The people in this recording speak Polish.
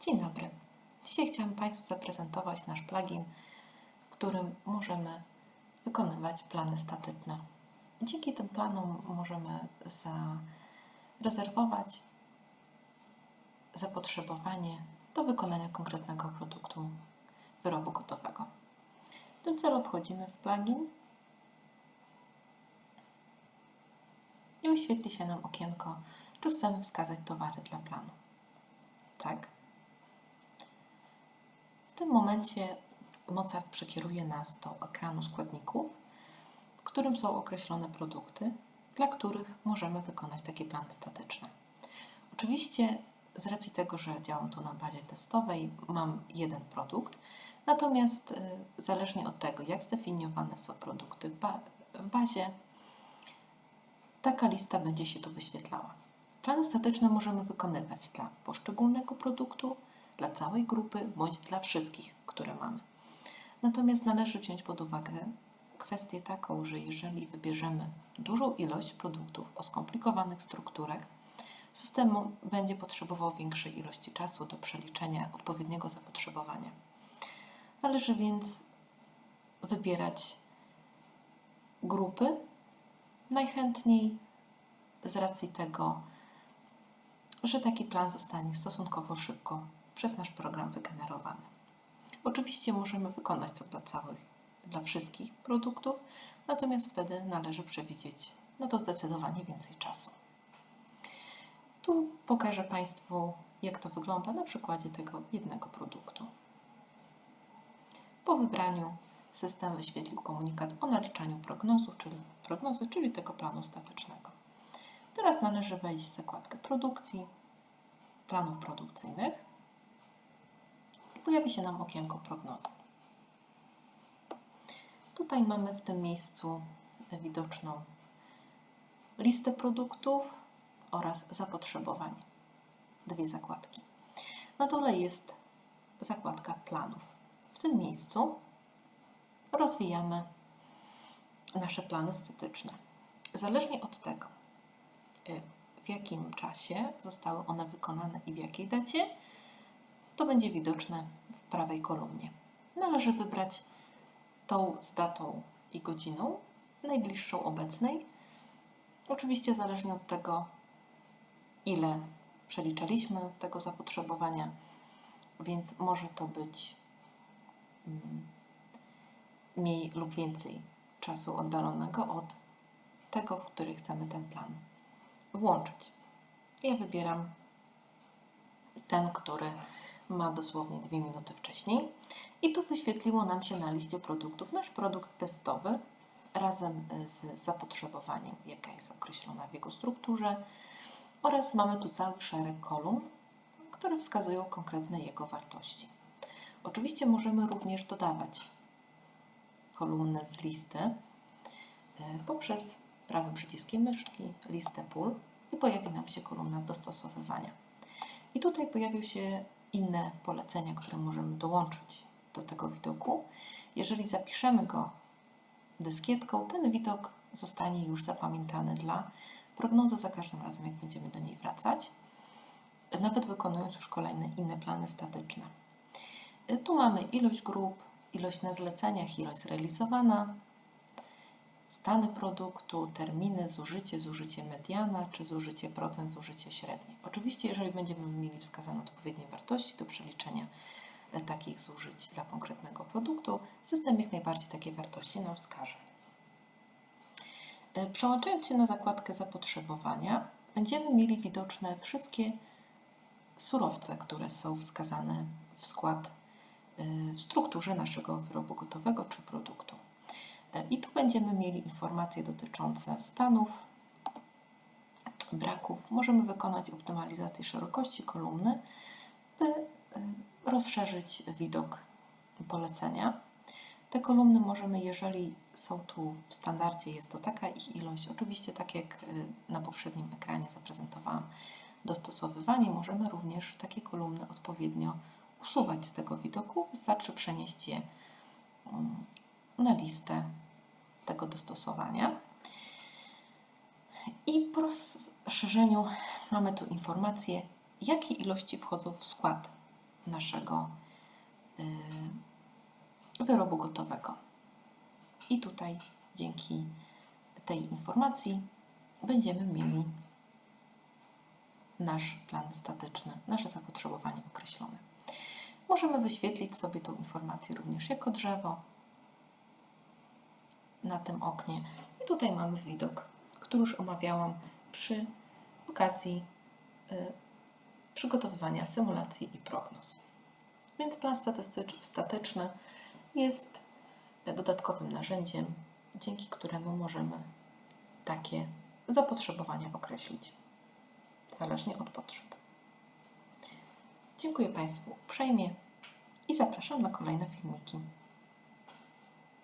Dzień dobry. Dzisiaj chciałam Państwu zaprezentować nasz plugin, w którym możemy wykonywać plany statyczne. Dzięki tym planom możemy zarezerwować zapotrzebowanie do wykonania konkretnego produktu wyrobu gotowego. W tym celu wchodzimy w plugin i wyświetli się nam okienko, czy chcemy wskazać towary dla planu. Tak. Tym momencie Mozart przekieruje nas do ekranu składników, w którym są określone produkty, dla których możemy wykonać takie plany statyczne. Oczywiście z racji tego, że działam tu na bazie testowej, mam jeden produkt, natomiast y, zależnie od tego, jak zdefiniowane są produkty w, ba w bazie, taka lista będzie się tu wyświetlała. Plany statyczne możemy wykonywać dla poszczególnego produktu, dla całej grupy bądź dla wszystkich, które mamy. Natomiast należy wziąć pod uwagę kwestię taką, że jeżeli wybierzemy dużą ilość produktów o skomplikowanych strukturach, system będzie potrzebował większej ilości czasu do przeliczenia odpowiedniego zapotrzebowania. Należy więc wybierać grupy najchętniej z racji tego, że taki plan zostanie stosunkowo szybko przez nasz program wygenerowany. Oczywiście możemy wykonać to dla całych, dla wszystkich produktów, natomiast wtedy należy przewidzieć no to zdecydowanie więcej czasu. Tu pokażę Państwu, jak to wygląda na przykładzie tego jednego produktu. Po wybraniu system wyświetlił komunikat o naliczaniu prognozu, czyli prognozy, czyli tego planu statycznego. Teraz należy wejść w zakładkę produkcji, planów produkcyjnych pojawi się nam okienko prognozy. Tutaj mamy w tym miejscu widoczną listę produktów oraz zapotrzebowanie. Dwie zakładki. Na dole jest zakładka planów. W tym miejscu rozwijamy nasze plany statyczne. Zależnie od tego, y, w jakim czasie zostały one wykonane i w jakiej dacie, to będzie widoczne w prawej kolumnie. Należy wybrać tą z datą i godziną, najbliższą obecnej. Oczywiście zależnie od tego, ile przeliczaliśmy tego zapotrzebowania, więc może to być mm, mniej lub więcej czasu oddalonego od tego, w który chcemy ten plan włączyć. Ja wybieram ten, który ma dosłownie dwie minuty wcześniej. I tu wyświetliło nam się na liście produktów nasz produkt testowy razem z zapotrzebowaniem, jaka jest określona w jego strukturze oraz mamy tu cały szereg kolumn, które wskazują konkretne jego wartości. Oczywiście możemy również dodawać kolumnę z listy e, poprzez prawym przyciskiem myszki listę pól i pojawi nam się kolumna dostosowywania. I tutaj pojawią się inne polecenia, które możemy dołączyć do tego widoku. Jeżeli zapiszemy go dyskietką, ten widok zostanie już zapamiętany dla prognozy za każdym razem, jak będziemy do niej wracać, nawet wykonując już kolejne inne plany statyczne. Tu mamy ilość grup, ilość na zleceniach, ilość zrealizowana, stany produktu, terminy, zużycie, zużycie mediana, czy zużycie procent, zużycie średnie. Oczywiście, jeżeli będziemy mieli wskazane odpowiednie wartości do przeliczenia e, takich zużyć dla konkretnego produktu, system jak najbardziej takie wartości nam wskaże. E, przełączając się na zakładkę zapotrzebowania, będziemy mieli widoczne wszystkie surowce, które są wskazane w skład e, w strukturze naszego wyrobu gotowego czy produktu. E, I tu będziemy mieli informacje dotyczące stanów, braków. Możemy wykonać optymalizację szerokości kolumny, by rozszerzyć widok polecenia. Te kolumny możemy, jeżeli są tu w standardzie, jest to taka ich ilość, oczywiście tak jak y, na poprzednim ekranie zaprezentowałam dostosowywanie, możemy również takie kolumny odpowiednio usuwać z tego widoku. Wystarczy przenieść je mm, na listę tego dostosowania. I po rozszerzeniu mamy tu informacje, jakie ilości wchodzą w skład naszego y, wyrobu gotowego. I tutaj dzięki tej informacji będziemy mieli nasz plan statyczny, nasze zapotrzebowanie określone. Możemy wyświetlić sobie tą informację również jako drzewo na tym oknie. I tutaj mamy widok, który już omawiałam przy okazji y, przygotowywania symulacji i prognoz. Więc plan statyczny jest dodatkowym narzędziem, dzięki któremu możemy takie zapotrzebowania określić, zależnie od potrzeb. Dziękuję Państwu uprzejmie i zapraszam na kolejne filmiki.